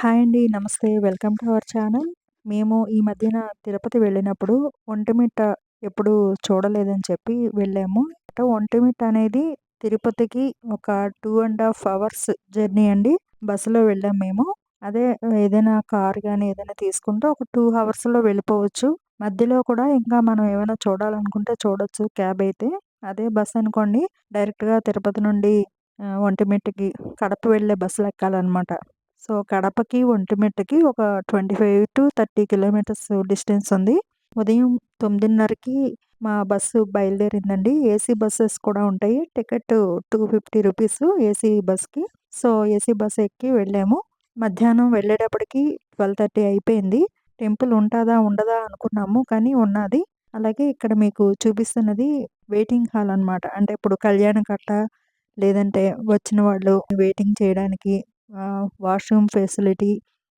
Hi అండి. నమస్తే. Welcome to our channel. మేము ఈ మధ్యన తిరుపతి వెళ్ళినప్పుడు ఒంటిమిట్ట ఎప్పుడు చూడలేదని చెప్పి వెళ్ళాము. ఒంటిమిట్ట అనేది తిరుపతికి ఒక two and half hours journey అండి. బస్సులో వెళ్ళాం మేము. అదే ఏదైనా కార్ కానీ ఏదైనా తీసుకుంటే ఒక టూ అవర్స్‌లో వెళ్ళిపోవచ్చు. మధ్యలో కూడా ఇంకా మనం ఏమైనా చూడాలనుకుంటే చూడొచ్చు క్యాబ్ అయితే. అదే బస్ అనుకోండి డైరెక్ట్‌గా తిరుపతి నుండి ఒంటిమిట్టకి కడప వెళ్ళే బస్సులు ఎక్కాలనమాట. సో, కడపకి, ఒంటిమిట్టకి ఒక 25-30 కిలోమీటర్స్ డిస్టెన్స్ ఉంది. ఉదయం 9:30కి మా బస్సు బయలుదేరిందండి. ఏసీ బస్సెస్ కూడా ఉంటాయి. Ticket two fifty rupees AC బస్‌కి. సో, ఏసీ బస్ ఎక్కి వెళ్ళాము. మధ్యాహ్నం వెళ్ళేటప్పటికి 12:30 అయిపోయింది. టెంపుల్ ఉంటుందా ఉండదా? అనుకున్నాము. కానీ ఉన్నాది. అలాగే ఇక్కడ మీకు చూపిస్తున్నది వెయిటింగ్ హాల్ అనమాట. అంటే ఇప్పుడు కళ్యాణ కట్ట లేదంటే వచ్చిన వాళ్ళు వెయిటింగ్ చేయడానికి వాష్‌రూమ్ ఫెసిలిటీ,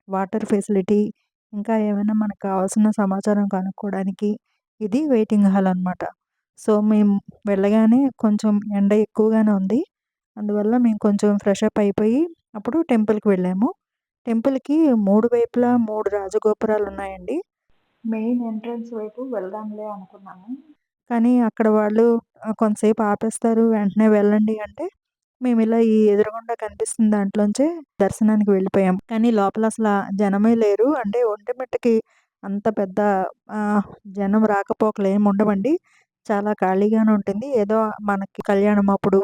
వాటర్ ఫెసిలిటీ ఇంకా ఏమైనా మనకు కావాల్సిన సమాచారం కనుక్కోవడానికి ఇది వెయిటింగ్ హాల్ అనమాట. సో, మేము వెళ్ళగానే కొంచెం ఎండ ఎక్కువగానే ఉంది. అందువల్ల మేము కొంచెం ఫ్రెష్ అప్ అయిపోయి అప్పుడు టెంపుల్‌కి వెళ్ళాము. టెంపుల్‌కి మూడు వైపులా మూడు రాజగోపురాలు ఉన్నాయండి. మెయిన్ ఎంట్రన్స్ వైపు వెళ్దాంలే అనుకున్నాము. కానీ అక్కడ వాళ్ళు కొంతసేపు ఆపేస్తారు. వెంటనే వెళ్ళండి అంటే మేము ఇలా ఈ ఎదురుగుండా కనిపిస్తున్న దాంట్లోంచే దర్శనానికి వెళ్ళిపోయాం. కానీ లోపల అసల జనమే లేరు. అంటే ఒంటిమిట్టకి అంత పెద్ద జనం రాకపోకలు ఏమి ఉండవండి. చాలా ఖాళీగానే ఉంటుంది. ఏదో మనకి కళ్యాణం అప్పుడు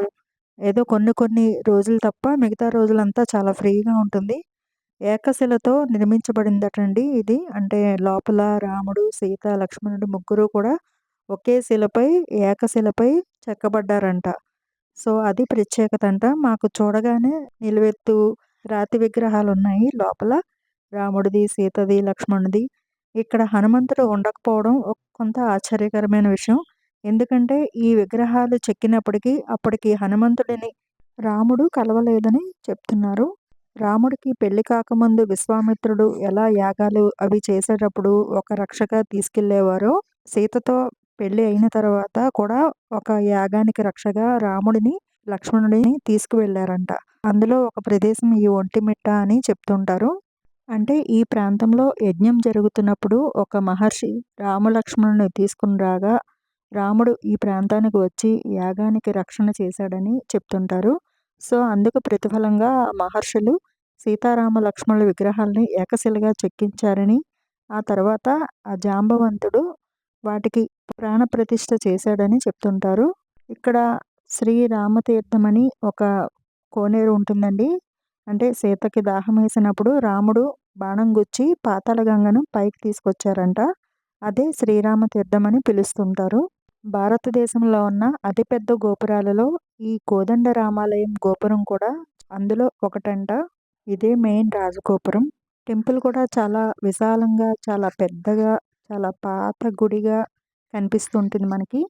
ఏదో కొన్ని కొన్ని రోజులు తప్ప మిగతా రోజులంతా చాలా ఫ్రీగా ఉంటుంది. ఏకశిలతో నిర్మించబడిందటండి ఇది. అంటే లోపల రాముడు, సీత, లక్ష్మణుడు ముగ్గురు కూడా ఒకే శిలపై ఏకశిలపై చెక్కబడ్డారంట. సో, అది ప్రత్యేకత అంట మాకు చూడగానే నిలువెత్తు రాతి విగ్రహాలు ఉన్నాయి లోపల. రాముడిది, సీతది, లక్ష్మణుడిది. ఇక్కడ హనుమంతుడు ఉండకపోవడం కొంత ఆశ్చర్యకరమైన విషయం. ఎందుకంటే ఈ విగ్రహాలు చెక్కినప్పటికీ అప్పటికి హనుమంతుడిని రాముడు కలవలేదని చెప్తున్నారు. రాముడికి పెళ్ళి కాకముందు విశ్వామిత్రుడు ఎలా యాగాలు అవి చేసేటప్పుడు ఒక రక్షగా తీసుకెళ్ళేవారో, సీతతో పెళ్ళి అయిన తర్వాత కూడా ఒక యాగానికి రక్షగా రాముడిని, లక్ష్మణుడిని తీసుకువెళ్ళారంట. అందులో ఒక ప్రదేశం ఈ ఒంటిమిట్ట అని చెప్తుంటారు. అంటే ఈ ప్రాంతంలో యజ్ఞం జరుగుతున్నప్పుడు ఒక మహర్షి రామలక్ష్మణుని తీసుకుని రాగా రాముడు ఈ ప్రాంతానికి వచ్చి యాగానికి రక్షణ చేశాడని చెప్తుంటారు. సో, అందుకు ప్రతిఫలంగా మహర్షులు సీతారామ లక్ష్మణుల విగ్రహాలని ఏకశిలగా చెక్కించారని, ఆ తర్వాత ఆ జాంబవంతుడు వాటికి ప్రాణప్రతిష్ఠ చేశాడని చెప్తుంటారు. ఇక్కడ శ్రీ రామతీర్థం అని ఒక కోనేరు ఉంటుందండి. అంటే సీతకి దాహం వేసినప్పుడు రాముడు బాణం గుచ్చి పాతాళ గంగను పైకి తీసుకొచ్చారంట. అదే శ్రీరామ తీర్థం అని పిలుస్తుంటారు. భారతదేశంలో ఉన్న అతిపెద్ద గోపురాలలో ఈ కోదండ రామాలయం గోపురం కూడా అందులో ఒకటంట. ఇదే మెయిన్ రాజగోపురం. టెంపుల్ కూడా చాలా విశాలంగా, చాలా పెద్దగా, చాలా పాత గుడిగా కనిపిస్తుంటుంది మనకి.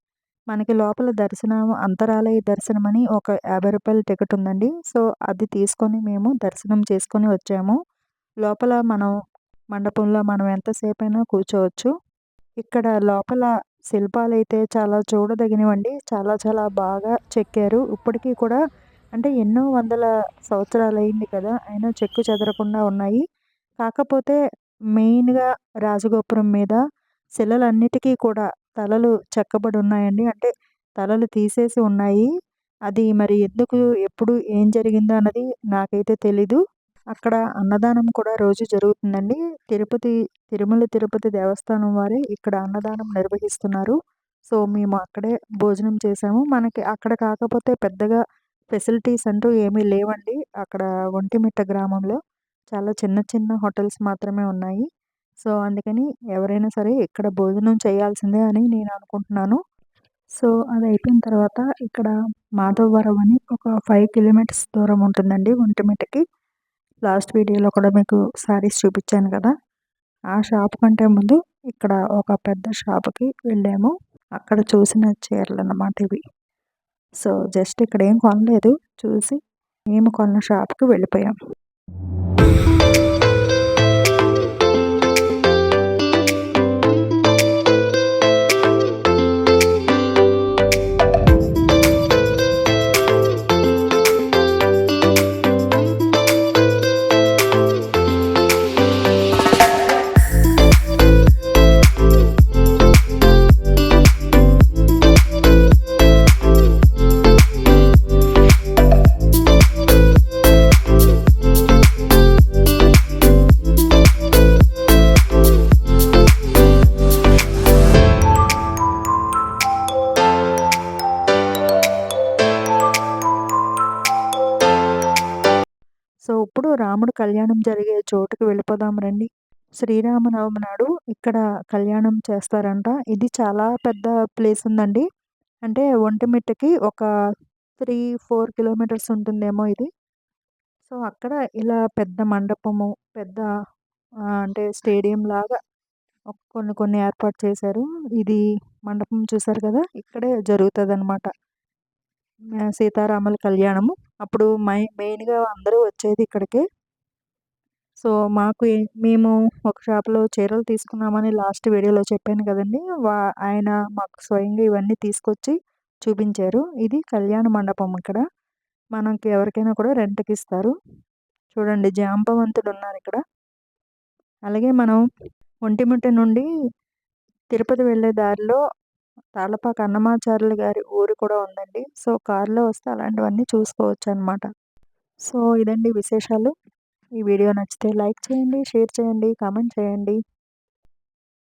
మనకి లోపల దర్శనం అంతరాలయ దర్శనం అని ఒక యాభై రూపాయల టికెట్ ఉందండి. సో, అది తీసుకొని మేము దర్శనం చేసుకొని వచ్చాము. లోపల మనం మండపంలో మనం ఎంతసేపైనా కూర్చోవచ్చు. ఇక్కడ లోపల శిల్పాలు అయితే చాలా చూడదగినవండి. చాలా చాలా బాగా చెక్కారు. ఇప్పటికీ కూడా అంటే ఎన్నో వందల సంవత్సరాలు అయింది కదా! అయినా చెక్కు చెదరకుండా ఉన్నాయి. కాకపోతే మెయిన్‌గా రాజగోపురం మీద శిలలన్నిటికీ కూడా తలలు చెక్కబడి ఉన్నాయండి. అంటే తలలు తీసేసి ఉన్నాయి. అది మరి ఎందుకు, ఎప్పుడు, ఏం జరిగిందో అన్నది నాకైతే తెలీదు. అక్కడ అన్నదానం కూడా రోజు జరుగుతుందండి. తిరుపతి తిరుమల తిరుపతి దేవస్థానం వారే ఇక్కడ అన్నదానం నిర్వహిస్తున్నారు. సో, మేము అక్కడే భోజనం చేశాము. మనకి అక్కడ కాకపోతే పెద్దగా ఫెసిలిటీస్ అంటూ ఏమీ లేవండి. అక్కడ ఒంటిమిట్ట గ్రామంలో చాలా చిన్న చిన్న హోటల్స్ మాత్రమే ఉన్నాయి. సో, అందుకని ఎవరైనా సరే ఇక్కడ భోజనం చేయాల్సిందే అని నేను అనుకుంటున్నాను. సో, అది అయిపోయిన తర్వాత ఇక్కడ మాధవవరం అని ఒక ఫైవ్ కిలోమీటర్స్ దూరం ఉంటుందండి ఒంటిమిట్టకి. లాస్ట్ వీడియోలో కూడా మీకు శారీస్ చూపించాను కదా! ఆ షాప్ కంటే ముందు ఇక్కడ ఒక పెద్ద షాప్‌కి వెళ్ళాము. అక్కడ చూసిన చీరలు అన్నమాట ఇవి. సో, జస్ట్ ఇక్కడ ఏం కొనలేదు. చూసి మేము కొన్న షాప్‌కి వెళ్ళిపోయాం. కళ్యాణం జరిగే చోటుకి వెళ్ళిపోదాం రండి. శ్రీరామనవమి నాడు ఇక్కడ కళ్యాణం చేస్తారంట. ఇది చాలా పెద్ద ప్లేస్ ఉందండి. అంటే ఒంటిమిట్టకి ఒక త్రీ ఫోర్ కిలోమీటర్స్ ఉంటుందేమో ఇది. సో అక్కడ ఇలా పెద్ద మండపము పెద్ద అంటే స్టేడియం లాగా కొన్ని కొన్ని ఏర్పాటు చేశారు. ఇది మండపం చూసారు కదా? ఇక్కడే జరుగుతుంది అనమాట సీతారాముల కళ్యాణము. అప్పుడు మై మెయిన్గా అందరూ వచ్చేది ఇక్కడికే. సో మాకు మేము ఒక షాప్లో చీరలు తీసుకున్నామని లాస్ట్ వీడియోలో చెప్పాను కదండి. వా ఆయన మాకు స్వయంగా ఇవన్నీ తీసుకొచ్చి చూపించారు. ఇది కళ్యాణ మండపం ఇక్కడ. మనకి ఎవరికైనా కూడా రెంట్కి ఇస్తారు. చూడండి జాంబవంతుడు ఉన్నారు ఇక్కడ. అలాగే మనం ఒంటిమిట్ట నుండి తిరుపతి వెళ్ళే దారిలో తాళ్ళపాక అన్నమాచార్యులు గారి ఊరు కూడా ఉందండి. సో కారులో వస్తే అలాంటివన్నీ చూసుకోవచ్చు అనమాట సో ఇదండి విశేషాలు. ఈ వీడియో నచ్చితే లైక్ చేయండి షేర్ చేయండి కామెంట్ చేయండి.